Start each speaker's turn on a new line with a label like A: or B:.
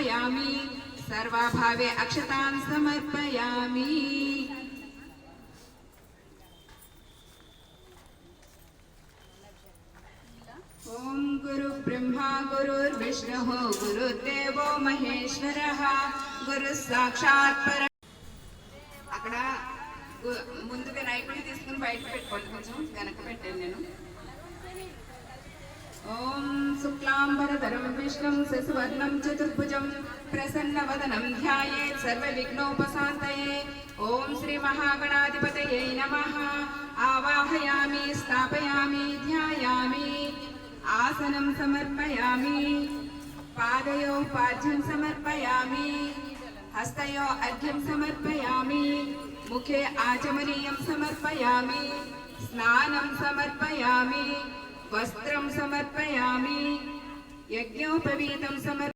A: समर्पयामि सर्वाभावे अक्षतां समर्पयामि ॐ गुरुब्रह्मा गुरुर्विष्णुः गुरुर्देवो మహేశ్వరः గురు సాక్షాత్ పర అక్కడ గు- ముందు వినాయకుడిని తీసుకుని బయట పెట్టుకోండి కొంచెం వెనక పెట్టాను నేను ఓం శుక్లాంబరధరం విష్ణుం శశివర్ణం చతుర్భుజం प्रसन्नवदनं ध्यायेत् सर्व सर्वविघ्नोपशान्तये। ॐ श्रीमहागणाधिपतये नमः। आवाहयामि, स्थापयामि, ध्यायामि, आसनं समर्पयामि पादयो पाद्यं समर्पयामि, हस्तयो अर्घ्यं समर्पयामि, मुखे आचमनीयं समर्पयामि, स्नानं समर्पयामि, वस्त्रं समर्पयामि, यज्ञोपवीतं समर्पयामि।